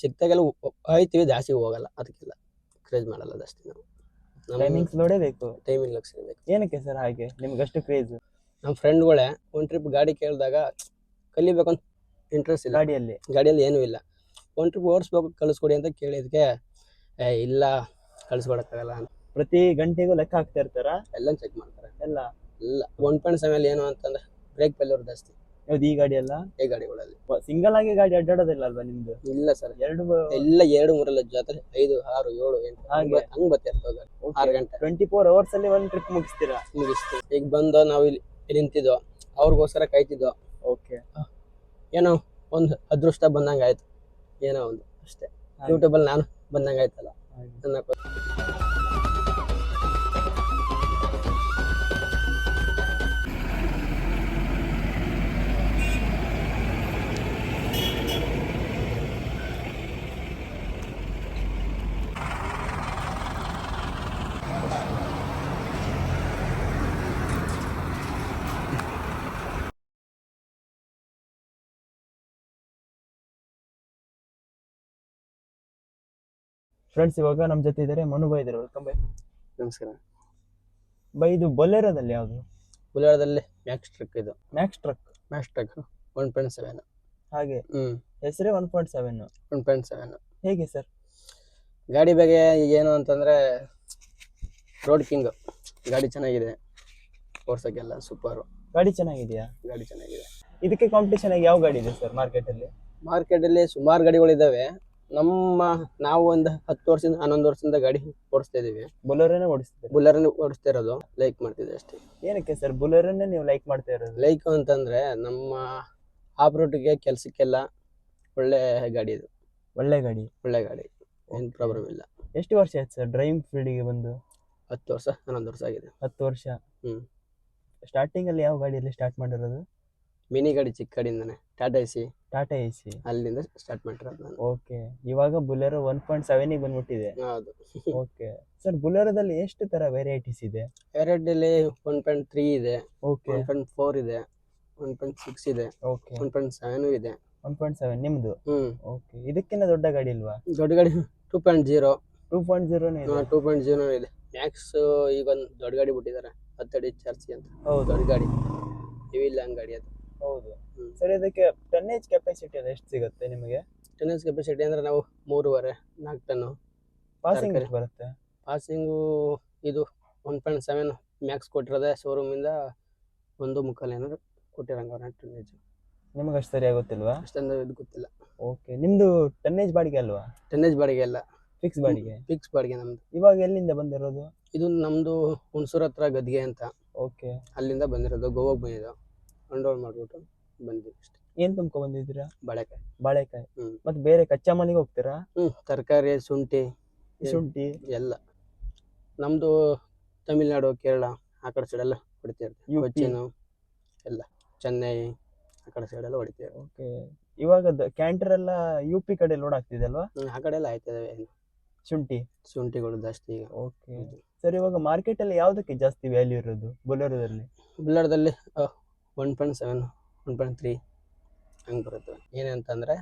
ಸಿಕ್ತಾಗೆಲ್ಲ ಹೋಯ್ತೀವಿ ಜಾಸ್ತಿ ಹೋಗಲ್ಲ. ಅದಕ್ಕೆಲ್ಲ ಕ್ರೇಜ್ ಮಾಡಲ್ಲ ಜಾಸ್ತಿ ನಾವು. ಟೈಮಿಂಗ್ಸ್ ನೋಡೇಬೇಕು. ಟೈಮಿಂಗ್ ಲಕ್ಷ ಬೇಕು ಏನಕ್ಕೆ ಸರ್ ಹಾಗೆ? ನಿಮ್ಗೆ ಅಷ್ಟು ಕ್ರೇಜ್ ನಮ್ಮ ಫ್ರೆಂಡ್ಗಳೇ ಒಂದು ಟ್ರಿಪ್ ಗಾಡಿ ಕೇಳಿದಾಗ ಕಲಿಬೇಕು ಅಂತ ಇಂಟ್ರೆಸ್ಟ್ ಇಲ್ಲ. ಗಾಡಿಯಲ್ಲಿ? ಗಾಡಿಯಲ್ಲಿ ಏನೂ ಇಲ್ಲ. ಒಂದು ಟ್ರಿಪ್ ಓಡಿಸ್ಬೇಕು ಕಳಿಸ್ಕೊಡಿ ಅಂತ ಕೇಳಿದ್ಕೆ ಏ ಇಲ್ಲ ಕಳಿಸ್ಕೊಡಕ್ಕಾಗಲ್ಲ ಅಂತ. ಪ್ರತಿ ಗಂಟೆಗೂ ಲೆಕ್ಕ ಹಾಕ್ತಾ ಇರ್ತಾರ? ಎಲ್ಲ ಚೆಕ್ ಮಾಡ್ತಾರೆ. ಎಲ್ಲ? ಇಲ್ಲ ಒನ್ ಪಾಯಿಂಟ್ ಸೆವೆನ್ ಏನು ಅಂತಂದ್ರೆ ಬ್ರೇಕ್ ಫೇಲ್ಯೂರ್ ಜಾಸ್ತಿ. ಯಾವ್ದು ಈ ಗಾಡಿ ಎಲ್ಲ ಈ ಗಾಡಿಗಳಲ್ಲಿ ಸಿಂಗಲ್ ಆಗಿ ಗಾಡಿ ಅಡ್ಡಾಡೋದಿಲ್ಲ ಅಲ್ವಾ ನಿಮ್ದು? ಇಲ್ಲ ಸರ್. ಎರಡು ಎಲ್ಲ ಎರಡು ಮೂರಲ್ಲ ಜಾತ್ರೆ ಐದು ಆರು ಏಳು ಎಂಟು ಹಾಗೆ. ಹಂಗ್ ಬರ್ತಿರ್ತಾವ ಗಾಡಿ ಆರು ಗಂಟೆ. ಟ್ವೆಂಟಿ ಫೋರ್ ಅವರ್ಸ್ ಅಲ್ಲಿ ಒಂದ್ ಟ್ರಿಪ್ ಮುಗಿಸ್ತೀರಾ? ಮುಗಿಸ್ತು. ಈಗ ಬಂದು ನಾವು ಇಲ್ಲಿ ನಿಂತಿದ್ವ. ನಿಂತಿದ್ದೋ ಅವ್ರಿಗೋಸ್ಕರ ಕಾಯ್ತಿದ್ದೋ ಓಕೆ ಏನೋ ಒಂದು ಅದೃಷ್ಟ ಬಂದಂಗ ಆಯ್ತು ಏನೋ ಒಂದು ಅಷ್ಟೇ. ಯೂಟ್ಯೂಬ್ ಅಲ್ಲಿ ನಾನು ಬಂದಂಗೆ ಆಯ್ತಲ್ಲ ನನ್ನ ಫ್ರೆಂಡ್ಸ್ ಇವಾಗ ನಮ್ಮ ಜೊತೆ ಇದ್ದಾರೆ ಮನು ಬೈ ಇದ್ದಾರೆ. ವೆಲ್ಕಮ್ ಬೈ. ನಮಸ್ಕಾರ. ಬೈ ಇದು ಬೊಲೆರೋದಲ್ಲಿ ಯಾವುದು? ಬುಲಾರದಲ್ಲಿ ಮ್ಯಾಕ್ಸ್ ಟ್ರಕ್ ಇದು. Max truck Max truck one point seven ಹಾಗೆ. ಹ್ಞೂ ಹೆಸರೇ one point seven one point seven ಹೇಗೆ ಸರ್? ಗಾಡಿ ಬಗ್ಗೆ ಏನು ಅಂತಂದರೆ ರೋಡ್ ಕಿಂಗ್ ಗಾಡಿ ಚೆನ್ನಾಗಿದೆ. ಓಡ್ಸೋಕ್ಕೆಲ್ಲ ಸೂಪರು ಗಾಡಿ ಚೆನ್ನಾಗಿದೆಯಾ? ಗಾಡಿ ಚೆನ್ನಾಗಿದೆ. ಇದಕ್ಕೆ ಕಾಂಪಿಟೇಷನ್ ಆಗಿ ಯಾವ ಗಾಡಿ ಇದೆ ಸರ್ ಮಾರ್ಕೆಟಲ್ಲಿ ಮಾರ್ಕೆಟಲ್ಲಿ ಸುಮಾರು ಗಾಡಿಗಳಿದ್ದಾವೆ ನಮ್ಮ ನಾವು ಒಂದು ಹತ್ತು ವರ್ಷದಿಂದ ಹನ್ನೊಂದು ವರ್ಷದಿಂದ ಗಾಡಿ ಓಡಿಸ್ತಾ ಇದೀವಿ. ಬೊಲೆರೋನೇ ಓಡಿಸ್ತೀವಿ ಬುಲರನ್ನ ಓಡಿಸ್ತಾ ಇರೋದು ಲೈಕ್ ಮಾಡ್ತಿದ್ದೆ ಅಷ್ಟೇ. ಏನಕ್ಕೆ ಸರ್ ಬೊಲೆರೋನೇ ನೀವು ಲೈಕ್ ಮಾಡ್ತಾ ಇರೋದು? ಲೈಕ್ ಅಂತಂದ್ರೆ ನಮ್ಮ ಆಫ್ ರೋಡ್ಗೆ ಕೆಲಸಕ್ಕೆಲ್ಲ ಒಳ್ಳೆ ಗಾಡಿ ಇದು. ಒಳ್ಳೆ ಗಾಡಿ. ಒಳ್ಳೆ ಗಾಡಿ ಏನು ಪ್ರಾಬ್ಲಮ್ ಇಲ್ಲ. ಎಷ್ಟು ವರ್ಷ ಆಯ್ತು ಸರ್ ಡ್ರೈವಿಂಗ್ ಫೀಲ್ಡಿಗೆ ಬಂದು? ಹತ್ತು ವರ್ಷ ಹನ್ನೊಂದು ವರ್ಷ ಆಗಿದೆ. ಹತ್ತು ವರ್ಷ. ಹ್ಞೂ ಸ್ಟಾರ್ಟಿಂಗಲ್ಲಿ ಯಾವ ಗಾಡಿಯಲ್ಲಿ ಸ್ಟಾರ್ಟ್ ಮಾಡಿರೋದು? ಮಿನಿ ಗಾಡಿ ಚಿಕ್ಕ ಗಾಡಿಯಿಂದಾನೆ Tata AC Tata A C ಅಲ್ಲಿಂದ ಸ್ಟಾರ್ಟ್ ಮಾಡಿರೋದು ನಾನು. ಓಕೆ ಇವಾಗ ಬುಲೆರೋ ಒನ್ ಪಾಯಿಂಟ್ ಸೆವೆನಿಗೆ ಬಂದ್ಬಿಟ್ಟಿದೆ. ಹೌದು. ಓಕೆ ಸರ್ ಬುಲೆರೋದಲ್ಲಿ ಎಷ್ಟು ತರ ವೆರೈಟೀಸ್ ಇದೆ? ಎರಡಲ್ಲಿ ಒನ್ ಪಾಯಿಂಟ್ ತ್ರೀ ಇದೆ ಓಕೆ ಒನ್ ಪಾಯಿಂಟ್ ಫೋರ್ ಇದೆ ಒನ್ ಪಾಯಿಂಟ್ ಸಿಕ್ಸ್ ಇದೆ ಓಕೆ ಒನ್ ಪಾಯಿಂಟ್ ಸೆವೆನ್ ಇದೆ. ಒನ್ ಪಾಯಿಂಟ್ ಸೆವೆನ್ ನಿಮ್ದು? ಹ್ಮ್. ಓಕೆ ಇದಕ್ಕಿಂತ ದೊಡ್ಡ ಗಾಡಿ ಇಲ್ವಾ? ದೊಡ್ಡ ಗಾಡಿ two point zero two point ಜೀರೋನೇ ಇದೆ. ಟೂ ಪಾಯಿಂಟ್ ಜೀರೋ ಇದೆ. ಮ್ಯಾಕ್ಸ್ ಈಗ ಒಂದು ದೊಡ್ಡ ಗಾಡಿ ಬಿಟ್ಟಿದ್ದಾರೆ. ಹತ್ತಡಿ ಚರ್ಚಿ ಅಂತ. ಹೌದು. ದೊಡ್ಡ ಗಾಡಿ. ಇವಿಲ್ಲ ಹಂಗ್ ಗಾಡಿ ಅದು. ಹೌದು. ಸರ್ ಇದಕ್ಕೆ ಟನ್ನೇಜ್ ಕೆಪಾಸಿಟಿ ಎಷ್ಟು ಸಿಗುತ್ತೆ ನಿಮಗೆ? ಟೆನ್ನೇಜ್ ಕೆಪಾಸಿಟಿ ಅಂದ್ರೆ ನಾವು ಮೂರುವರೆ ನಾಲ್ಕು ಟನ್ನು ಪಾಸಿಂಗ್. ಎಷ್ಟು ಬರುತ್ತೆ? ಪಾಸಿಂಗು ಇದು ಒನ್ ಪಾಯಿಂಟ್ ಸೆವೆನ್ ಮ್ಯಾಕ್ಸ್ ಕೊಟ್ಟಿರೋದೆ ಶೋರೂಮಿಂದ ಒಂದು ಮುಕ್ಕಾಲು ಏನಾದ್ರು ಕೊಟ್ಟಿರಂಗ ಟನ್ನೇಜ್ ನಿಮಗೆ ಅಷ್ಟು ಸರಿಯಾಗಿ ಗೊತ್ತಿಲ್ವಾ? ಅಷ್ಟೊಂದು ಇದು ಗೊತ್ತಿಲ್ಲ. ಓಕೆ ನಿಮ್ಮದು ಟನ್ನೇಜ್ ಬಾಡಿಗೆ ಅಲ್ವಾ? ಟೆನ್ನೇಜ್ ಬಾಡಿಗೆ ಅಲ್ಲ. ಫಿಕ್ಸ್ ಬಾಡಿಗೆ? ಫಿಕ್ಸ್ ಬಾಡಿಗೆ ನಮ್ದು. ಇವಾಗ ಎಲ್ಲಿಂದ ಬಂದಿರೋದು? ಇದು ನಮ್ದು ಹುಣಸೂರ್ ಹತ್ರ ಗದ್ಗೆ ಅಂತ. ಓಕೆ ಅಲ್ಲಿಂದ ಬಂದಿರೋದು ಗೋವಾಗ ಬಂದಿದ್ದು. ಅಂಡೋಲ್ ಮಾಡ್ಬಿಟ್ಟು ಬಂದ್ವಿ ಅಷ್ಟೇ. ಏನ್ ತುಂಬ್ಕೊ ಬಂದಿದ್ದೀರಾ? ಬಾಳೆಕಾಯಿ. ಬಾಳೆಕಾಯಿ. ಹ್ಮ್. ಮತ್ತೆ ಬೇರೆ ಕಚ್ಚಾ ಮನೆಗೆ ಹೋಗ್ತೀರಾ? ಹ್ಮ್ ತರಕಾರಿ ಶುಂಠಿ ಏನ್- ಶುಂಠಿ. ಎಲ್ಲ. ನಮ್ದು ತಮಿಳ್ನಾಡು ಕೇರಳ ಆ ಕಡೆ ಸೈಡ್ ಎಲ್ಲ ಹೊಡಿತೀವಿ UP. ಕೊಚ್ಚಿನು ಎಲ್ಲ. ಚೆನ್ನೈ ಆ ಕಡೆ ಸೈಡ್ ಎಲ್ಲ ಹೊಡಿತೀವಿ ಓಕೆ. ಇವಾಗ ಕ್ಯಾಂಟರ್ ಎಲ್ಲ ಯು ಪಿ ಕಡೆ ಲೋಡ್ ಆಗ್ತಿದೆ ಅಲ್ವಾ? ಹ್ಮ್, ಆ ಕಡೆ ಎಲ್ಲ ಆಯ್ತದೆ ಶುಂಠಿ. ಶುಂಠಿಗಳು ಜಾಸ್ತಿ ಈಗ. ಓಕೆ. ಸರ್ ಇವಾಗ ಮಾರ್ಕೆಟ್ ಅಲ್ಲಿ ಯಾವ್ದಕ್ಕೆ ಜಾಸ್ತಿ ವ್ಯಾಲ್ಯೂ ಇರೋದು? ಬೊಲೆರೋದಲ್ಲಿ? ಬುಲ್ಲರ್ದಲ್ಲಿ one point seven one point three ಹಂಗೆ ಬರುತ್ತೆ. ಏನಂತಂದರೆ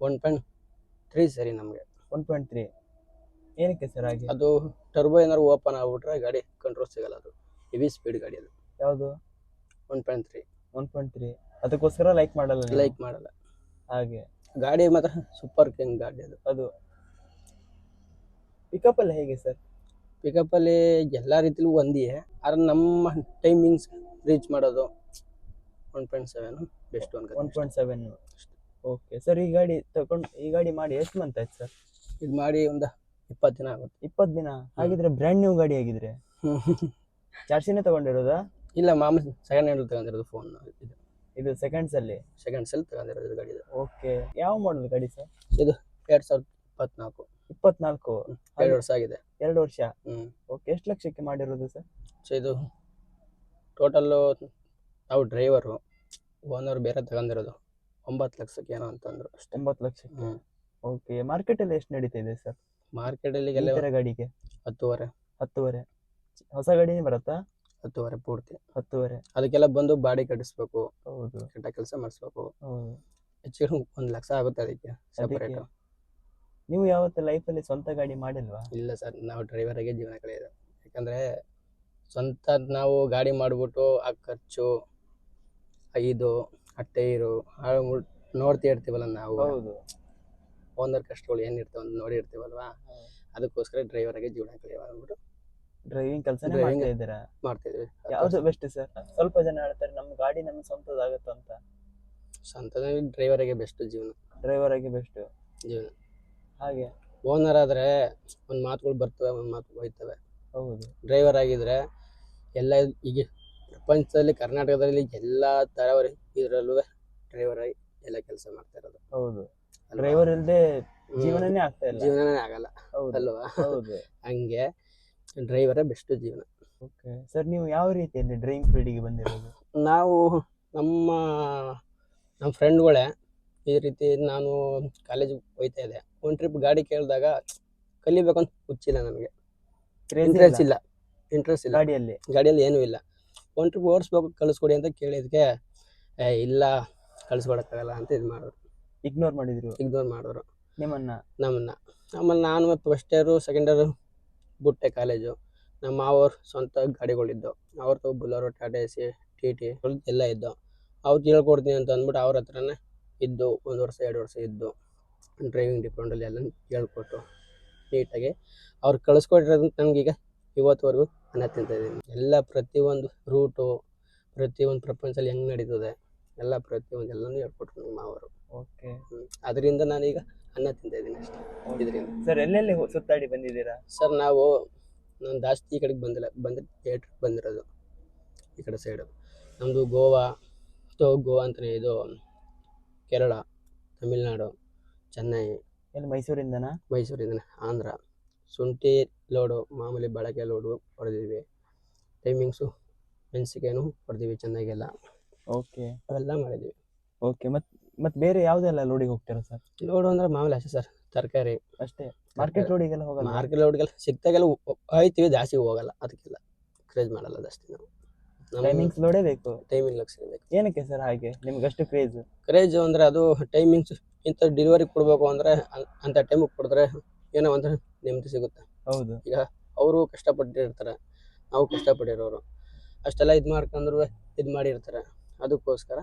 ಒನ್ ಪಾಯಿಂಟ್ ತ್ರೀ ಸರಿ ನಮಗೆ. ಒನ್ ಪಾಯಿಂಟ್ ತ್ರೀ ಏನಕ್ಕೆ ಸರ್ ಹಾಗೆ? ಅದು ಟರ್ಬೋ ಏನಾದ್ರು ಓಪನ್ ಆಗಿಬಿಟ್ರೆ ಗಾಡಿ ಕಂಟ್ರೋಲ್ ಸಿಗಲ್ಲ ಅದು. ಹೆವಿ ಸ್ಪೀಡ್ ಗಾಡಿ ಅದು. ಯಾವುದು? One point three one point three ಅದಕ್ಕೋಸ್ಕರ ಲೈಕ್ ಮಾಡಲ್ಲ ಲೈಕ್ ಮಾಡಲ್ಲ. ಹಾಗೆ. ಗಾಡಿ ಮಾತ್ರ ಸೂಪರ್ ಕಿಂಗ್ ಗಾಡಿ ಅದು. ಅದು. ಪಿಕಪ್ಪಲ್ಲಿ ಹೇಗೆ ಸರ್? ಪಿಕಪ್ಪಲ್ಲಿ ಎಲ್ಲ ರೀತಿಲೂ ಒಂದೇ. ಆದರೆ ನಮ್ಮ ಟೈಮಿಂಗ್ಸ್ ರೀಚ್ ಮಾಡೋದು one point seven best one one point seven. Okay sir ಈ ಗಾಡಿ ತಗೊಂಡು ಈ ಗಾಡಿ ಮಾಡಿ ಎಷ್ಟು ಮಂತ್ ಆಯ್ತು ಸರ್? ಇದು ಮಾಡಿ ಒಂದು ಇಪ್ಪತ್ತು ದಿನ ಆಗುತ್ತೆ. ಇಪ್ಪತ್ತು ದಿನ? ಹಾಗಿದ್ರೆ ಬ್ರ್ಯಾಂಡ್ ನ್ಯೂ ಗಾಡಿ ಆಗಿದ್ರೆ? ಚಾರ್ಜಿನೇ ತಗೊಂಡಿರೋದಾ? ಇಲ್ಲ ಮಾಮೂಲಿ ಸೆಕೆಂಡ್ ಹ್ಯಾಂಡ್ ತಗೊಂಡಿರೋದು ಫೋನ್ ಇದು. ಇದು ಸೆಕೆಂಡ್ಸ್ ಅಲ್ಲಿ? ಸೆಕೆಂಡ್ಸ್ ಅಲ್ಲಿ ತಗೊಂಡಿರೋದು ಗಾಡಿ ಇದು. ಓಕೆ ಯಾವ ಮಾಡಲ್ ಗಾಡಿ ಸರ್? ಎರಡು ಸಾವಿರದ ಇಪ್ಪತ್ನಾಲ್ಕು. ಇಪ್ಪತ್ನಾಲ್ಕು? ಎರಡು ವರ್ಷ ಆಗಿದೆ. ಎರಡು ವರ್ಷ? ಹ್ಞೂ ಓಕೆ ಎಷ್ಟು ಲಕ್ಷಕ್ಕೆ ಮಾಡಿರೋದು ಸರ್? ಸೊ ಇದು ಟೋಟಲ್ಲು ನಾವು ಡ್ರೈವರು ಓನರ್ ಬೇರೆ ತಗೊಂಡಿರೋದು. ಒಂಬತ್ತು ಲಕ್ಷಕ್ಕೆ ಏನೋ ಅಂತಂದ್ರು ಅಷ್ಟೇ. ಒಂಬತ್ತು ಲಕ್ಷಕ್ಕೆ? ಹ್ಞೂ ಓಕೆ ಮಾರ್ಕೆಟಲ್ಲಿ ಎಷ್ಟು ನಡೀತಾ ಇದೆ ಸರ್ ಮಾರ್ಕೆಟಲ್ಲಿ ಗಾಡಿಗೆ? ಹತ್ತುವರೆ. ಹತ್ತುವರೆ. ಹೊಸ ಗಾಡಿನೇ ಬರುತ್ತಾ? ಹತ್ತುವರೆ ಪೂರ್ತಿ. ಹತ್ತುವರೆ. ಅದಕ್ಕೆಲ್ಲ ಬಂದು ಬಾಡಿ ಕಟ್ಟಿಸ್ಬೇಕು. ಹೌದು. ಕೆಟ್ಟ ಕೆಲಸ ಮಾಡಿಸ್ಬೇಕು. ಹೌದು. ಹೆಚ್ಚಿಗೆ ಒಂದು ಲಕ್ಷ ಆಗುತ್ತೆ ಅದಕ್ಕೆ ಸೆಪರೇಟ್ ನೀವು ಯಾವತ್ತು ಲೈಫಲ್ಲಿ ಸ್ವಂತ ಗಾಡಿ ಮಾಡಿಲ್ವಾ? ಇಲ್ಲ ಸರ್ ನಾವು ಡ್ರೈವರಾಗೆ ಜೀವನ ಕಳೆಯೋದು. ಯಾಕಂದರೆ ಸ್ವಂತ ನಾವು ಗಾಡಿ ಮಾಡಿಬಿಟ್ಟು ಆ ಖರ್ಚು ಇರು ಟೈರು ನೋಡ್ತಾ ಇರ್ತೀವಲ್ಲ ನಾವು. ಹೌದು. ಓನರ್ ಕಷ್ಟಗಳು ಏನಿರ್ತಾವ ಅಂತ ನೋಡಿ ಇರ್ತೀವಲ್ವಾ? ಅದಕ್ಕೋಸ್ಕರ ಡ್ರೈವರಾಗೆ ಜೀವನ ಕಳೆಯುವ ಅಂದ್ಬಿಟ್ಟು ಡ್ರೈವಿಂಗ್ ಕೆಲಸ. ಮಾಡ್ತಾ ಮಾಡ್ತಿದ್ವಿ ಯಾವ್ದು ಬೆಸ್ಟ್ ಸರ್ ಸ್ವಲ್ಪ ಜನ ಹೇಳ್ತಾರೆ ನಮ್ಮ ಗಾಡಿ ನಮ್ಮ ಸ್ವಂತದಾಗತ್ತೆ ಅಂತ ಸ್ವಂತದ ಡ್ರೈವರ್ ಆಗಿ ಬೆಸ್ಟ್ ಜೀವನ. ಡ್ರೈವರ್ ಆಗಿ ಬೆಸ್ಟ್ ಜೀವನ. ಹಾಗೆ. ಓನರ್ ಆದ್ರೆ ಒಂದು ಮಾತುಗಳು ಬರ್ತವೆ ಒಂದು ಮಾತು ಹೋಯ್ತವೆ. ಹೌದು. ಡ್ರೈವರ್ ಆಗಿದ್ರೆ ಎಲ್ಲ ಈಗ ಪ್ರಪಂಚದಲ್ಲಿ ಕರ್ನಾಟಕದಲ್ಲಿ ಎಲ್ಲ ತರ ಇದರಲ್ಲೂ ಡ್ರೈವರ್ ಆಗಿ ಎಲ್ಲ ಕೆಲಸ ಮಾಡ್ತಾ ಇರೋದು. ಹೌದು. ಡ್ರೈವರ್ ಇಲ್ಲದೆ. ಜೀವನನೇ ಆಗ್ತಾ ಇಲ್ಲ. ಜೀವನನೇ ಆಗಲ್ಲ. ಅಲ್ವಾ? ಹೌದು. ಹಂಗೆ ಡ್ರೈವರೇ ಬೆಸ್ಟ್ ಜೀವನ. ಓಕೆ ಸರ್ ನೀವು ಯಾವ ರೀತಿಯಲ್ಲಿ ಡ್ರೈವಿಂಗ್ ಫೀಲ್ಡಿಗೆ ಬಂದಿರೋದು? ನಾವು ನಮ್ಮ ನಮ್ಮ ಫ್ರೆಂಡ್ಗಳೇ ಈ ರೀತಿ ನಾನು ಕಾಲೇಜ್ ಹೋಯ್ತಾ ಇದ್ದೆ. ಒಂದು ಟ್ರಿಪ್ ಗಾಡಿ ಕೇಳಿದಾಗ ಕಲಿಬೇಕಂತ ಹುಚ್ಚಿಲ್ಲ ನನಗೆ Crazy ಇಂಟ್ರೆಸ್ಟ್ ಇಲ್ಲ? ಇಂಟ್ರೆಸ್ಟ್ ಇಲ್ಲ. ಗಾಡಿಯಲ್ಲಿ? ಗಾಡಿಯಲ್ಲಿ ಏನೂ ಇಲ್ಲ. ಟ್ರಿಪ್ ಓಡಿಸ್ಬೇಕು ಕಳಿಸ್ಕೊಡಿ ಅಂತ ಕೇಳಿದಕ್ಕೆ ಏ ಇಲ್ಲ ಕಳಿಸ್ಕೊಡಕ್ಕಾಗಲ್ಲ ಅಂತ ಇದು ಮಾಡಿದ್ರು ಇಗ್ನೋರ್ ಮಾಡಿದ್ರು ಇಗ್ನೋರ್ ಮಾಡಿದ್ರು ನಿಮ್ಮನ್ನ. ನಮ್ಮನ್ನ. ಆಮೇಲೆ ನಾನು ಫಸ್ಟ್ ಇಯರು ಸೆಕೆಂಡ್ ಇಯರು ಬುಟ್ಟೆ ಕಾಲೇಜು ನಮ್ಮ ಮಾವರು ಸ್ವಂತ ಗಾಡಿಗಳಿದ್ದು ಅವ್ರದ್ದು ಬುಲೋರು Tata A C T T ಎಲ್ಲ ಇದ್ದು ಅವ್ರು ಹೇಳ್ಕೊಡ್ತೀನಿ ಅಂತ ಅಂದ್ಬಿಟ್ಟು ಅವ್ರ ಹತ್ರನೇ ಇದ್ದು ಒಂದು ವರ್ಷ ಎರಡು ವರ್ಷ ಇದ್ದು. ಡ್ರೈವಿಂಗ್ ಡಿಪಾರ್ಟ್ಮೆಂಟಲ್ಲಿ ಎಲ್ಲ ಹೇಳ್ಕೊಟ್ಟು ನೀಟಾಗಿ. ಅವ್ರು ಕಳಿಸ್ಕೊಟ್ಟಿರೋದು ನನಗೀಗ ಇವತ್ತುವರೆಗೂ ಅನ್ನ ತಿಂತಾಯಿದ್ದೀನಿ ಎಲ್ಲ ಪ್ರತಿಯೊಂದು ರೂಟು ಪ್ರತಿಯೊಂದು ಪ್ರಪಂಚದಲ್ಲಿ ಹೆಂಗೆ ನಡೀತದೆ ಎಲ್ಲ ಪ್ರತಿಯೊಂದು ಎಲ್ಲನೂ ಹೇಳ್ಕೊಟ್ರು ನಮ್ಮ ಮಾವರು. ಓಕೆ ಅದರಿಂದ ನಾನೀಗ ಅನ್ನ ತಿಂತಾಯಿದ್ದೀನಿ ಅಷ್ಟೇ. ಇದರಿಂದ. ಸರ್ ಎಲ್ಲೆಲ್ಲಿ ಹೋ- ಸುತ್ತಾಡಿ ಬಂದಿದ್ದೀರಾ? ಸರ್ ನಾವು ನಾನು ಜಾಸ್ತಿ ಈ ಕಡೆಗೆ ಬಂದಿಲ್ಲ. ಬಂದ್ರೆ ಥಿಯೇಟ್ರಿಗೆ ಬಂದಿರೋದು. ಈ ಕಡೆ ಸೈಡು ನಮ್ಮದು ಗೋವಾ ತೋ ಗೋವಾ ಅಂತಲೇ ಇದು ಕೇರಳ ತಮಿಳ್ನಾಡು ಚೆನ್ನೈ. ಎಲ್ಲಿ ಮೈಸೂರಿಂದನಾ? ಮೈಸೂರಿಂದ ಆಂಧ್ರ. ಶುಂಠಿ ಲೋಡು ಮಾಮೂಲಿ ಬಳಕೆ ಲೋಡು ಹೊಡೆದಿದ್ವಿ. ಟೈಮಿಂಗ್ಸು ಮೆಣಸಿಕಾಯಿನೂ ಹೊಡೆದಿವಿ ಚೆನ್ನಾಗೆಲ್ಲ. ಓಕೆ ಅವೆಲ್ಲ ಮಾಡಿದ್ವಿ. ಓಕೆ ಮತ್ತು ಮತ್ತು ಬೇರೆ ಯಾವುದೆಲ್ಲ ಲೋಡಿಗೆ ಹೋಗ್ತೀರಾ ಸರ್ ಲೋಡು ಅಂದ್ರೆ ಮಾಮೂಲಿ ಅಷ್ಟೇ ಸರ್ ತರಕಾರಿ. ಅಷ್ಟೇ. ಮಾರ್ಕೆಟ್ ಲೋಡಿಗೆಲ್ಲ ಹೋಗಲ್ಲ? ಮಾರ್ಕೆಟ್ ಲೋಡ್ಗೆಲ್ಲ ಸಿಕ್ತಾಗೆಲ್ಲ ಹೋಯ್ತೀವಿ ಜಾಸ್ತಿ ಹೋಗಲ್ಲ. ಅದಕ್ಕೆಲ್ಲ ಕ್ರೇಜ್ ಮಾಡಲ್ಲ ಜಾಸ್ತಿ ನಾವು. ಟೈಮಿಂಗ್ಸ್ ಲೋಡೇ ಬೇಕು? ಟೈಮಿಂಗ್ ಲಕ್ಷ ಬೇಕು. ಏನಕ್ಕೆ ಸರ್ ಹಾಗೆ? ನಿಮ್ಗೆ ಅಷ್ಟು ಕ್ರೇಜ್ ಕ್ರೇಜ್ ಅಂದರೆ ಅದು ಟೈಮಿಂಗ್ಸ್ ಇಂಥ ಡೆಲಿವರಿ ಕೊಡಬೇಕು ಅಂದರೆ ಅಂಥ ಟೈಮಿಗೆ ಕೊಡಿದ್ರೆ ಏನೋ ಒಂಥರ ನೆಮ್ಮದಿ ಸಿಗುತ್ತೆ. ಹೌದು. ಈಗ ಅವರು ಕಷ್ಟಪಟ್ಟಿರ್ತಾರೆ ನಾವು ಕಷ್ಟಪಟ್ಟಿರೋರು. ಅಷ್ಟೆಲ್ಲ ಇದು ಮಾಡ್ಕೊಂಡ್ರು ಇದು ಮಾಡಿರ್ತಾರೆ. ಅದಕ್ಕೋಸ್ಕರ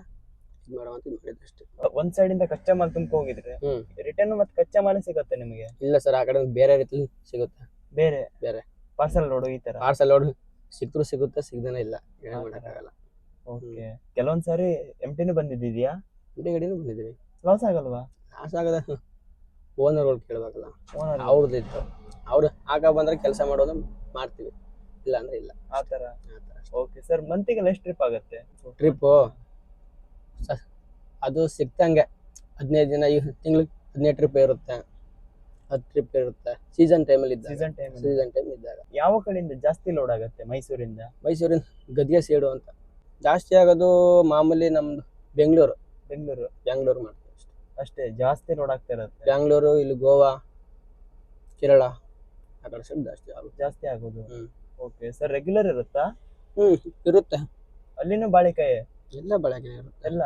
ಇದು ಮಾಡುವಂತ ಇದು ಮಾಡಿದ್ರು ಅಷ್ಟೇ. ಒಂದ್ ಸೈಡ್ ಇಂದ ಕಚ್ಚಾ ಮಾಲ್ ತುಂಬ ಹೋಗಿದ್ರೆ ಹ್ಮ್. ರಿಟರ್ನ್ ಮತ್ತೆ ಕಚ್ಚಾ ಮಾಲ್ ಸಿಗುತ್ತೆ ನಿಮಗೆ? ಇಲ್ಲ ಸರ್ ಆ ಕಡೆ ಬೇರೆ ರೀತಿ ಸಿಗುತ್ತೆ. ಬೇರೆ? ಬೇರೆ. ಪಾರ್ಸಲ್ ಲೋಡ್ ಈ ತರ? ಪಾರ್ಸಲ್ ಲೋಡ್ ಸಿಕ್ಕರು ಸಿಗುತ್ತೆ ಸಿಗ್ದೇನೆ ಇಲ್ಲ. ಏನು. ಮಾಡೋಕ್ಕಾಗಲ್ಲ. ಓಕೆ ಕೆಲವೊಂದ್ ಸಾರಿ ಎಂಟಿನೂ ಬಂದಿದ್ದೀಯಾ? ಗಡಿ ಗಡಿನೂ ಬಂದಿದ್ದೀವಿ. ಲಾಸ್ ಆಗಲ್ವಾ? ಲಾಸ್ ಆಗದ ಓನರ್ಗಳು ಕೇಳಬೇಕಲ್ಲ. ಓನರ್ ಅವ್ರದ್ದು ಇತ್ತು. ಅವ್ರು ಆಗ ಬಂದ್ರೆ ಕೆಲಸ ಮಾಡೋದು ಮಾಡ್ತೀವಿ. ಇಲ್ಲ. ಅಂದ್ರೆ ಇಲ್ಲ ಆ ತರ ಓಕೆ ಸರ್ ಮಂತಿಗೆ ಎಷ್ಟು ಟ್ರಿಪ್ ಆಗುತ್ತೆ? ಟ್ರಿಪ್ಪು ಅದು ಸಿಕ್ತಂಗೆ ಹದಿನೈದು ದಿನ ಈ ತಿಂಗ್ಳಿಗೆ ಹದಿನೈದು ಟ್ರಿಪ್ ಇರುತ್ತೆ. ಹತ್ತು ಟ್ರಿಪ್ ಇರುತ್ತೆ. ಸೀಸನ್ ಟೈಮಲ್ಲಿ ಇದ್ದ ಸೀಸನ್ ಟೈಮ್ ಸೀಸನ್ ಟೈಮ್ ಇದ್ದಾಗ. ಯಾವ ಕಡೆಯಿಂದ ಜಾಸ್ತಿ ಲೋಡ್ ಆಗುತ್ತೆ ಮೈಸೂರಿಂದ? ಮೈಸೂರಿನ ಗದ್ಗೆ ಸೇಡು ಅಂತ. ಜಾಸ್ತಿ ಆಗೋದು ಮಾಮೂಲಿ ನಮ್ದು ಬೆಂಗಳೂರು. ಬೆಂಗಳೂರು. ಬೆಂಗಳೂರು ಮಾಡ್ತೀವಿ ಅಷ್ಟೇ ಜಾಸ್ತಿ ನೋಡಾಗ್ತಾ ಇರುತ್ತೆ. ಬೆಂಗಳೂರು ಇಲ್ಲಿ ಗೋವಾ ಕೇರಳ ಆ ಕಡೆ ಸೈಡ್ ಜಾಸ್ತಿ ಆಗುತ್ತೆ. ಜಾಸ್ತಿ ಆಗೋದು. ಹ್ಮ್. ಓಕೆ ಸರ್ ರೆಗ್ಯುಲರ್ ಇರುತ್ತಾ? ಹ್ಞೂ ಇರುತ್ತೆ. ಅಲ್ಲಿನೂ ಬಾಳೆಕಾಯಿ? ಎಲ್ಲ ಬಳಕೆ ಇರುತ್ತೆ. ಎಲ್ಲ?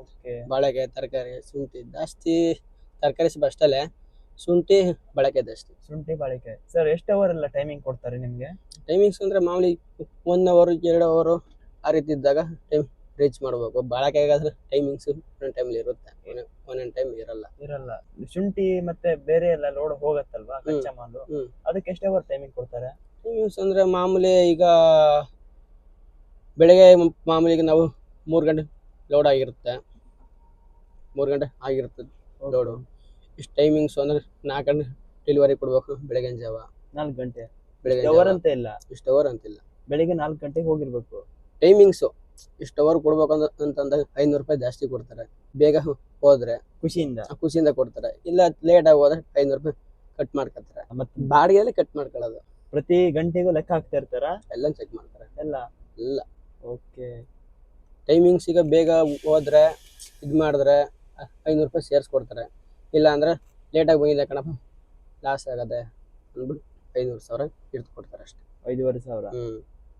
ಓಕೆ ಬಾಳೆಕಾಯಿ ತರಕಾರಿ ಶುಂಠಿ ಜಾಸ್ತಿ ತರಕಾರಿ ಸ್ವಲ್ಪ ಅಷ್ಟಲ್ಲೇ ಶುಂಠಿ ಬಳಕೆ ಜಾಸ್ತಿ. ಶುಂಠಿ ಬಾಳೆಕಾಯಿ. ಸರ್ ಎಷ್ಟು ಅವರ್ ಎಲ್ಲ ಟೈಮಿಂಗ್ ಕೊಡ್ತಾರೆ ನಿಮಗೆ? ಟೈಮಿಂಗ್ಸ್ ಅಂದರೆ ಮಾಮೂಲಿ ಒನ್ ಅವರು ಎರಡು ಅವರು ಆ ರೀತಿ ಇದ್ದಾಗ ಟೈಮ್ ರೀಚ್ ಮಾಡಬೇಕು. ಬಾಳಕಾಗಾದ್ರೆ ಟೈಮಿಂಗ್ಸ್ ಒಂದೊಂದು ಟೈಮಲ್ಲಿ ಇರುತ್ತೆ. ಒಂದೊಂದು ಒಂದೊಂದು ಟೈಮ್ ಇರಲ್ಲ. ಇರಲ್ಲ. ಶುಂಠಿ ಮತ್ತೆ ಬೇರೆ ಎಲ್ಲ ಲೋಡ್ ಹೋಗತ್ತಲ್ವಾ? ಕಚ್ಚಾ ಮಾಲು. ಅದಕ್ಕೆ ಎಷ್ಟು ಅವರ್ ಟೈಮಿಂಗ್ ಕೊಡ್ತಾರೆ? ಟೈಮಿಂಗ್ಸ್ ಅಂದ್ರೆ ಮಾಮೂಲಿ ಈಗ ಬೆಳಗ್ಗೆ ಮಾಮೂಲಿ ಈಗ ನಾವು ಮೂರು ಗಂಟೆ ಲೋಡ್ ಆಗಿರುತ್ತೆ. ಮೂರು ಗಂಟೆ ಆಗಿರುತ್ತೆ ಲೋಡು ಇಷ್ಟು ಟೈಮಿಂಗ್ಸ್ ಅಂದ್ರೆ ನಾಲ್ಕು ಗಂಟೆ ಡೆಲಿವರಿ ಕೊಡ್ಬೇಕು ಬೆಳಗಿನ ಜಾವ ನಾಲ್ಕು ಗಂಟೆ. ಬೆಳಗ್ಗೆ ಅವರ್ ಅಂತ ಇಲ್ಲ. ಇಷ್ಟು ಅವರ್ ಅಂತಿಲ್ಲ ಬೆಳಿಗ್ಗೆ ನಾಲ್ಕು ಗಂಟೆಗೆ ಹೋಗಿರ್ಬೇಕು. ಟೈಮಿಂಗ್ಸು ಇಷ್ಟು ಅವರ್ ಕೊಡ್ಬೇಕಂದ್ರೆ ಅಂತಂದಾಗ ಐನೂರು ರೂಪಾಯಿ ಜಾಸ್ತಿ ಕೊಡ್ತಾರೆ. ಬೇಗ ಹೋದ್ರೆ ಖುಷಿಯಿಂದ. ಖುಷಿಯಿಂದ ಕೊಡ್ತಾರೆ. ಇಲ್ಲ ಲೇಟ್ ಆಗಿ ಹೋದ್ರೆ ಐನೂರು ರೂಪಾಯಿ ಕಟ್ ಮಾಡ್ಕೊತಾರೆ. ಮತ್ತೆ ಬಾಡಿಗೆಯಲ್ಲಿ ಕಟ್ ಮಾಡ್ಕೊಳ್ಳೋದು. ಪ್ರತಿ ಗಂಟೆಗೂ ಲೆಕ್ಕ ಹಾಕ್ತಾ ಇರ್ತಾರ? ಎಲ್ಲ ಚೆಕ್ ಮಾಡ್ತಾರೆ. ಎಲ್ಲ? ಎಲ್ಲ. ಓಕೆ. ಟೈಮಿಂಗ್ಸ್ ಈಗ ಬೇಗ ಹೋದ್ರೆ ಇದು ಮಾಡಿದ್ರೆ ಐನೂರು ರೂಪಾಯಿ ಸೇರಿಸ್ಕೊಡ್ತಾರೆ. ಇಲ್ಲ ಅಂದ್ರೆ ಲೇಟಾಗಿ ಬಂದಿಲ್ಲ ಕಣಪ್ಪ ಲಾಸ್ ಆಗದೆ ಅಂದ್ಬಿಟ್ಟು ಐನೂರು ಸಾವಿರ ಇಡ್ದು ಕೊಡ್ತಾರೆ ಅಷ್ಟೇ. ಐದೂವರೆ ಸಾವಿರ?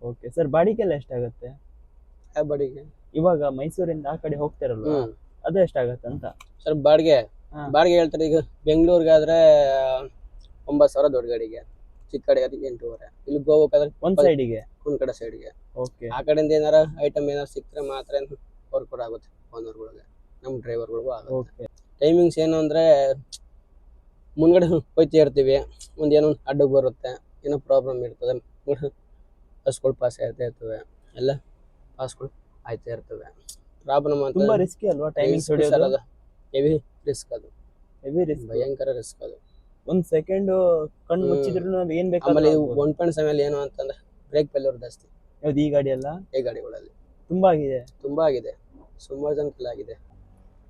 ಓಕೆ. ಸರ್ ಬಾಡಿಗೆಲ್ಲ ಎಷ್ಟಾಗುತ್ತೆ? ಬಾಡಿಗೆ ಇವಾಗ ಮೈಸೂರಿಂದ ಆ ಕಡೆ ಹೋಗ್ತಿರಲ್ವಾ? ಹ್ಞೂ ಅದು ಎಷ್ಟಾಗತ್ತೆ ಅಂತ? ಸರ್ ಬಾಡಿಗೆ. ಹಾ. ಬಾಡಿಗೆ ಹೇಳ್ತಾರೆ ಈಗ ಬೆಂಗಳೂರಿಗಾದ್ರೆ ಒಂಬತ್ತು ಸಾವಿರ ದೊಡ್ಡ ಗಾಡಿಗೆ ಚಿಕ್ಕ ಕಡೆ ಎಂಟೂವರೆ. ಇಲ್ಲಿ ಹೋಗ್ಬೇಕಾದ್ರೆ ಒಂದ್. ಸೈಡಿಗೆ ಒಂದ್ ಕಡೆ ಸೈಡ್ಗೆ ಓಕೆ ಆ ಕಡೆಯಿಂದ ಏನಾರ ಐಟಮ್ ಏನಾರ ಸಿಕ್ಕರೆ ಮಾತ್ರ ಅವ್ರು ಕೂಡ ಆಗುತ್ತೆ ಓನರ್ಗಳಿಗೆ ನಮ್ಮ ಡ್ರೈವರ್ಗಳಿಗೂ ಆಗುತ್ತೆ. ಓಕೆ ಟೈಮಿಂಗ್ಸ್ ಏನು ಅಂದ್ರೆ ಮುಂದ್ಗಡೆ ಹೋಯ್ತಾ ಇರ್ತೀವಿ ಒಂದು ಏನೋ ಒಂದು ಅಡ್ಡ ಬರುತ್ತೆ ಏನೋ ಪ್ರಾಬ್ಲಮ್ ಇರ್ತದೆ ಬಸ್ಗಳು ಪಾಸ್ ಆಗ್ತಾ ಇರ್ತವೆ ಎಲ್ಲ ಪಾಸ್ಗಳು ಆಯ್ತಾ ಇರ್ತವೆ. ಪ್ರಾಬ್ಲಮ್ ಅಂತ ತುಂಬಾ ರಿಸ್ಕಿ ಅಲ್ವಾ ಟೈಮಿಂಗ್ ಹೆವಿ ರಿಸ್ಕ್ ಅದು. ಹೆವಿ ರಿಸ್ಕ್ ಭಯಂಕರ ರಿಸ್ಕ್ ಅದು. ಒಂದ್ ಸೆಕೆಂಡ್ ಕಣ್ಣು ಮುಚ್ಚಿದ್ರು ನಾವ್ ಏನ್ ಆಮೇಲೆ ಬೇಕಾದ್ರೆ ಒನ್ ಪಾಯಿಂಟ್ ಸೆವೆನ್ ಏನು ಅಂತಂದ್ರೆ ಬ್ರೇಕ್ ಫೇಲ್ಯೂರ್ ಜಾಸ್ತಿ. ಯಾವ್ದು ಈ ಗಾಡಿ ಅಲ್ಲ? ಈ ಗಾಡಿಗಳಲ್ಲಿ. ತುಂಬಾ ಆಗಿದೆ. ತುಂಬಾ ಆಗಿದೆ. ಸುಮಾರು ಕಿಲ್ ಆಗಿದೆ.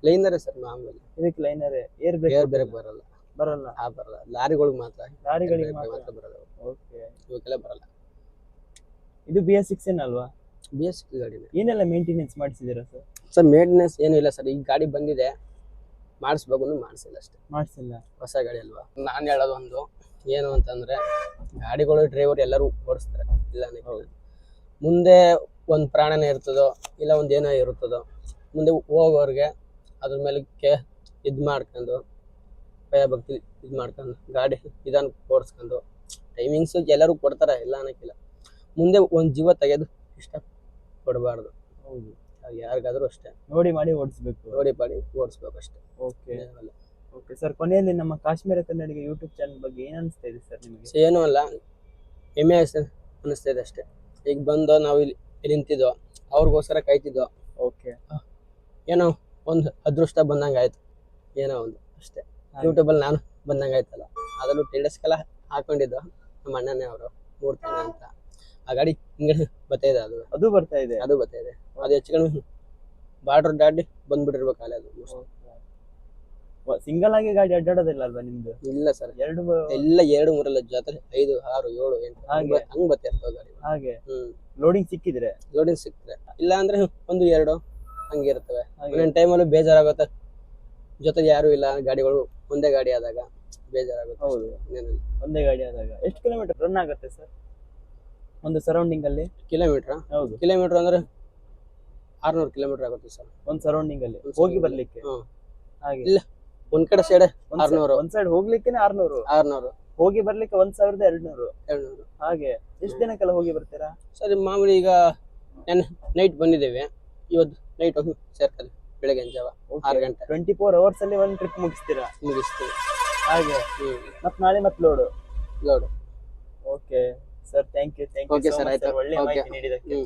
ಲೈನರೇ ಸರ್ ಮಾಮೂಲಿ? ಇದಕ್ಕೆ liner air brake air brake brake ಬರಲ್ಲ. ಬರಲ್ಲ? ಆ ಬರಲ್ಲ. ಲಾರಿಗಳಿಗೆ ಮಾತ್ರ. ಲಾರಿಗಳಿಗೆ ಮಾತ್ರ? ಬರಲ್ಲ ಓಕೆ ಇವಕ್ಕೆಲ್ಲ ಬರಲ್ಲ. ಇದು ಬಿ ಎಸ್ ಸಿಕ್ಸ್ ಏನ್ ಅಲ್ವಾ? ಬಿ ಗಾಡಿ ಗಾಡಿನೇ. ಏನೆಲ್ಲ ಮೇಂಟೆನೆನ್ಸ್ ಮಾಡಿಸಿದ್ದೀರಾ ಸರ್ ಸರ್ ಮೇಂಟೆನೆನ್ಸ್ ಏನೂ ಇಲ್ಲ ಸರ್. ಈ ಗಾಡಿ ಬಂದಿದೆ. ಮಾಡಿಸ್ಬೇಕು ಮಾಡಿಸಿಲ್ಲ ಅಷ್ಟೇ. ಮಾಡಿಸಿಲ್ಲ. ಹೊಸ ಗಾಡಿ ಅಲ್ವಾ? ನಾನು ಹೇಳೋದು ಒಂದು ಏನು ಅಂತಂದ್ರೆ ಗಾಡಿಗಳು ಡ್ರೈವರ್ ಎಲ್ಲರೂ ಓಡಿಸ್ತಾರೆ. ಇಲ್ಲ ಹೌದು. ಮುಂದೆ ಒಂದು ಪ್ರಾಣನೇ ಇರ್ತದೋ ಇಲ್ಲ ಒಂದು ಏನೋ ಇರ್ತದೋ ಮುಂದೆ ಹೋಗೋರಿಗೆ ಅದ್ರ ಮೇಲೆ ಕೆ ಇದು ಮಾಡ್ಕೊಂಡು ಭಯ ಭಕ್ತಿ ಇದು ಮಾಡ್ಕೊಂಡು ಗಾಡಿ ಇದನ್ನು ಓಡಿಸ್ಕೊಂಡು ಟೈಮಿಂಗ್ಸು ಎಲ್ಲರೂ ಕೊಡ್ತಾರೆ ಇಲ್ಲ ಅನ್ನೋಕ್ಕಿಲ್ಲ. ಮುಂದೆ ಒಂದು ಜೀವ ತೆಗೆದು ಇಷ್ಟ ಕೊಡಬಾರ್ದು. ಹೌದು. ಯಾರಿಗಾದ್ರೂ ಅಷ್ಟೇ. ನೋಡಿ ಮಾಡಿ ಓಡಿಸ್ಬೇಕು. ನೋಡಿ ಮಾಡಿ ಓಡಿಸ್ಬೇಕು ಅಷ್ಟೇ ಓಕೆ ಏನಲ್ಲ. ಓಕೆ ಸರ್ ಕೊನೆಯಲ್ಲಿ ನಮ್ಮ ಕಾಶ್ಮೀರ ಕನ್ನಡಿಗೆ ಯೂಟ್ಯೂಬ್ ಚಾನಲ್ ಬಗ್ಗೆ ಏನ್ ಅನಿಸ್ತಾ ಇದೆ ಸರ್ ನಿಮಗೆ? ಏನೂ ಅಲ್ಲ. ಹೆಮ್ಮೆ ಅನಿಸ್ತಾ ಇದೆ ಅಷ್ಟೇ. ಈಗ ಬಂದು ನಾವು ಇಲ್ಲಿ ಇಲ್ಲಿ ನಿಂತಿದ್ದೋ ಅವ್ರಿಗೋಸ್ಕರ ಕಾಯ್ತಿದ್ದೋ ಓಕೆ. ಏನೋ ಒಂದು ಅದೃಷ್ಟ ಬಂದಂಗೆ ಆಯ್ತು. ಏನೋ ಒಂದು ಅಷ್ಟೇ. ಯೂಟ್ಯೂಬಲ್ಲಿ ನಾನು ಬಂದಂಗೆ ಆಯ್ತಲ್ಲ. ಅದರಲ್ಲೂ ಟೆಲಿಸ್ಕೆಲ್ಲ ಹಾಕೊಂಡಿದ್ದು ನಮ್ಮ ಅಣ್ಣನೇ ಅವರು ಮೂರ್ತಾನೆ ಅಂತ. ಆ ಗಾಡಿ ಹಿಂಗಡೆ ಬರ್ತಾ ಇದೆ ಅದು. ಅದು ಬರ್ತಾ ಇದೆ. ಅದು ಬರ್ತಾ ಇದೆ. ಅದು ಹೆಚ್ಚು ಕಡಿಮೆ ಬಾರ್ಡರ್ ದಾಟಿ ಬಂದ್ಬಿಟ್ಟಿರ್ಬೇಕು ಅಲ್ಲಿ ಅದು ಸಿಂಗಲ್ ಆಗಿ ಗಾಡಿ ಅಡ್ಡಾಡೋದಿಲ್ಲ ಅಲ್ವಾ ನಿಮ್ದು? ಇಲ್ಲ ಸರ್. ಎರಡು ಎಲ್ಲ ಎರಡು ಮೂರಲ್ಲ ಜಾತ್ರೆ ಐದು ಆರು ಏಳು ಎಂಟು. ಹಾಗೆ. ಹಂಗೆ. ಬರ್ತಾ ಇರ್ತಾವೆ ಗಾಡಿ. ಹಾಗೆ. ಹ್ಮ್. ಲೋಡಿಂಗ್ ಸಿಕ್ಕಿದ್ರೆ? ಲೋಡಿಂಗ್ ಸಿಕ್ಕಿದ್ರೆ. ಇಲ್ಲ ಅಂದ್ರೆ ಒಂದು ಎರಡು ಹಂಗೆ ಇರ್ತವೆ. ಒಂದೊಂದು ಟೈಮಲ್ಲೂ ಬೇಜಾರಾಗುತ್ತೆ. ಜೊತೆಗೆ ಯಾರು ಇಲ್ಲ ಗಾಡಿಗಳು ಒಂದೇ ಗಾಡಿ ಆದಾಗ ಬೇಜಾರಾಗುತ್ತೆ ಹೌದು. ಒಂದೇ ಗಾಡಿ ಆದಾಗ. ಎಷ್ಟು ಕಿಲೋಮೀಟರ್ ರನ್ ಆಗುತ್ತೆ ಸರ್? ಒಂದು ಸರೌಂಡಿಂಗ್ ಅಲ್ಲಿ ಕಿಲೋಮೀಟರ್ ಹೌದು. ಕಿಲೋಮೀಟರ್ ಅಂದ್ರೆ ಆರ್ನೂರು ಕಿಲೋಮೀಟರ್ ಆಗುತ್ತೆ ಸರ್ ಒಂದು ಸರೌಂಡಿಂಗ್ ಅಲ್ಲಿ ಹೋಗಿ. ಬರ್ಲಿಕ್ಕೆ. ಹಾಗೆ. ಇಲ್ಲ. ಒಂದ್ ಕಡೆ ಸೈಡ್ ಆರ್ನೂರು. ಒಂದ್ ಸೈಡ್ ಹೋಗ್ಲಿಕ್ಕೆ ಆರ್ನೂರು. ಆರ್ನೂರು. ಹೋಗಿ ಬರ್ಲಿಕ್ಕೆ ಒಂದ್ ಸಾವಿರದ ಎರಡ್ನೂರು. ಎರಡ್ನೂರು. ಹಾಗೆ ಎಷ್ಟು ದಿನಕ್ಕೆಲ್ಲ ಹೋಗಿ ಬರ್ತೀರಾ? ಸರಿ ಮಾಮೂಲಿ ಈಗ ನಾನು ನೈಟ್ ಬಂದಿದ್ದೇವೆ. ಇವತ್ತು ನೈಟ್ ಹೋಗಿ ಸೇರ್ಕಲ್ಲಿ ಬೆಳಗ್ಗೆ ಜಾವ. ಆರು ಗಂಟೆ. ಟ್ವೆಂಟಿ ಫೋರ್ ಅವರ್ಸ್ ಅಲ್ಲಿ ಒಂದ್ ಟ್ರಿಪ್ ಮುಗಿಸ್ತೀರಾ? ಮುಗಿಸ್ತೀವಿ. ಹಾಗೆ. ಮತ್ತೆ ಮತ್ ನಾಳೆ ಮತ್ತೆ load load okay sir thank you thank you sir ಆಯ್ತು. ಒಳ್ಳೆ. ಮಾಹಿತಿ ನೀಡಿದಕ್ಕೆ